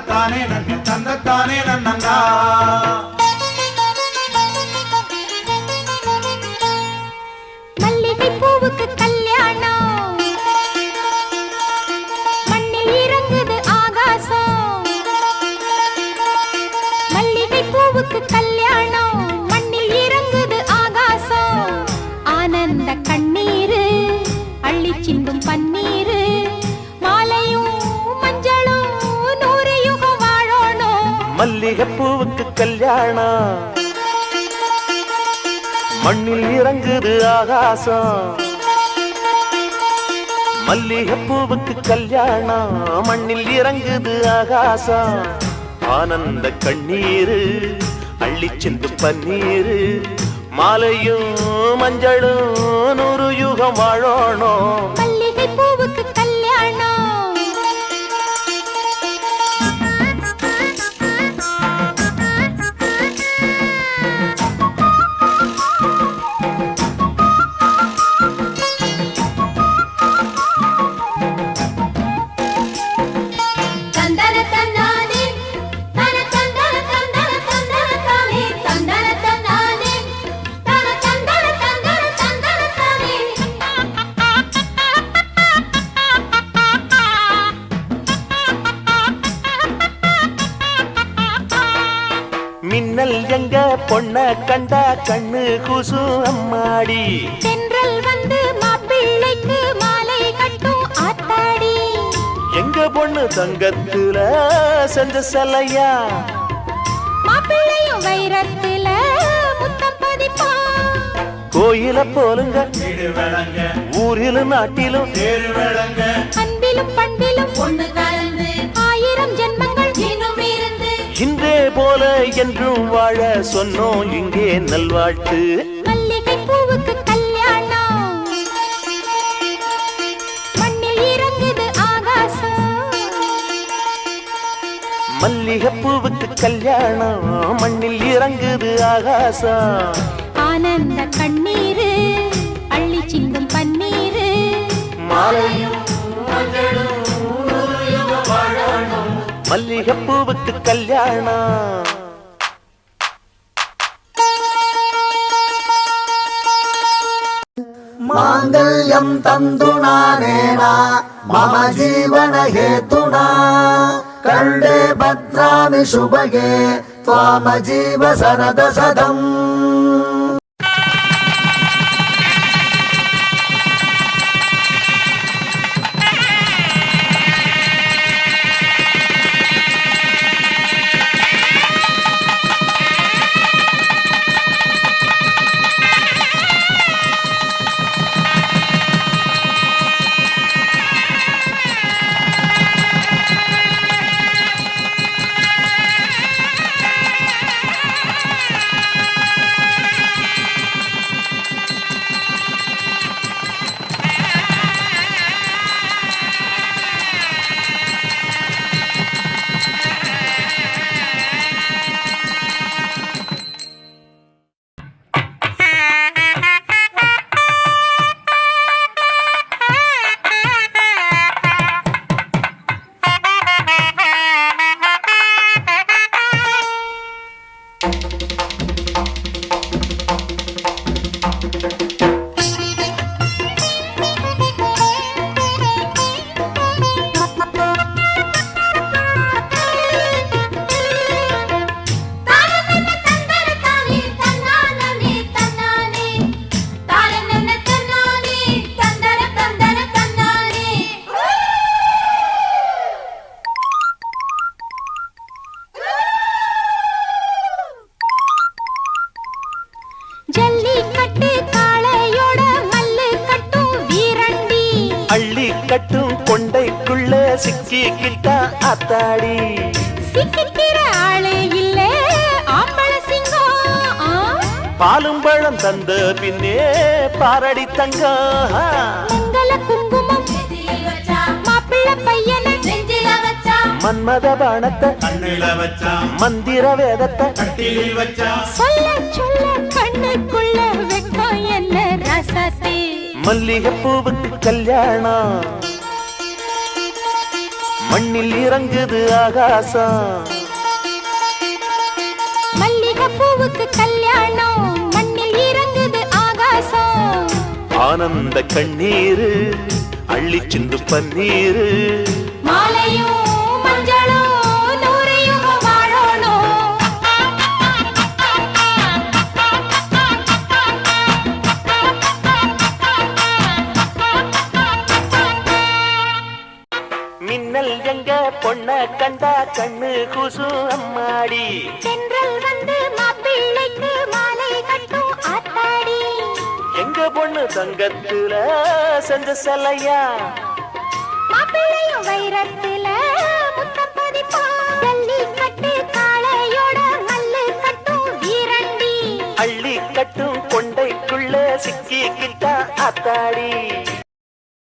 தந்தத்தானே நன்ன தந்தத்தானே நன்னா மல்லிகைப்பூவுக்கு கல்யாணம் மண்ணில் இறங்குது ஆகாசம். மல்லிகைப்பூவுக்கு கல்யாணம் மண்ணில் இறங்குது ஆகாசம். ஆனந்த கண்ணீரு அள்ளி சிந்து பன்னீரு மாலையும் மஞ்சளும் நூறு யுகம் வாழணும். மல்லிகை பூவுக்கு மின்னல் எங்க பொண்ண கண்டா கண்ணு கூசு அம்மாடி. தென்றல் வந்து மாப்பிள்ளைக்கு மாலை கட்டும் ஆத்தாடி. எங்க பொண்ணு தங்கத்துல செஞ்ச சிலையா? மாப்பிள்ளையும் வைரத்துல முத்தம் பதிப்பான் கோயில போலுங்க ஊரிலும் நாட்டிலும் அன்பிலும் பண்பிலும் இன்றே போல என்றும் வாழ சொன்னோம். இங்கே நல்வாழ்த்து. மல்லிகை பூவுக்கு கல்யாணம். மண்ணில் இறங்குது ஆகாசம். கல்யாணம். மண்ணில் இறங்குது ஆகாசம். ஆனந்த கண்ணீரு மல்லிகைப்பூவுக்கு கல்யாணம் माङ्गल्यम् तन्तुनानेना मम जीवनहेतुना कण्डे भद्रामि शुभगे त्वामजीव सरद सदम् ஜல்லிக்கட்டு காளையோட மல்லு கட்டும் வீரண்டி. அள்ளி கட்டும் கொண்டைக்குள்ள சிக்கிக்கிட்டா அத்தாடி. சிக்கிக்கிற ஆளே இல்ல ஆம்பள சிங்கம்? பாலும் பழம் தந்த பின்னே பாரடி தங்கம். மங்கள குங்குமம் மாப்பிள்ளை பையனை மன்மத பானத்தை கண்ணில வச்சான் மந்திர வேதத்தை கட்டிலில் வச்சான் சொல்ல மல்லிகைப்பூவுக்கு கல்யாணம். மண்ணில் இறங்குது ஆகாசம். மல்லிகை பூவுக்கு கல்யாணம் மண்ணில் இறங்குது ஆகாசம். ஆனந்த கண்ணீரு அள்ளி சிந்து பன்னீரு. மாலையும் கண்டா கண்ணு குசு அம்மாடி. தென்றல் வந்து மாப்பிள்ளைக்கு மாலை கட்டும் ஆத்தாடி. எங்க பொண்ணு தங்கத்துல செஞ்ச சலையா? மாப்பிள்ளையும் வைரத்துல அள்ளி கட்டும் கொண்டைக்குள்ள சிக்கிக்கிட்டா அத்தாடி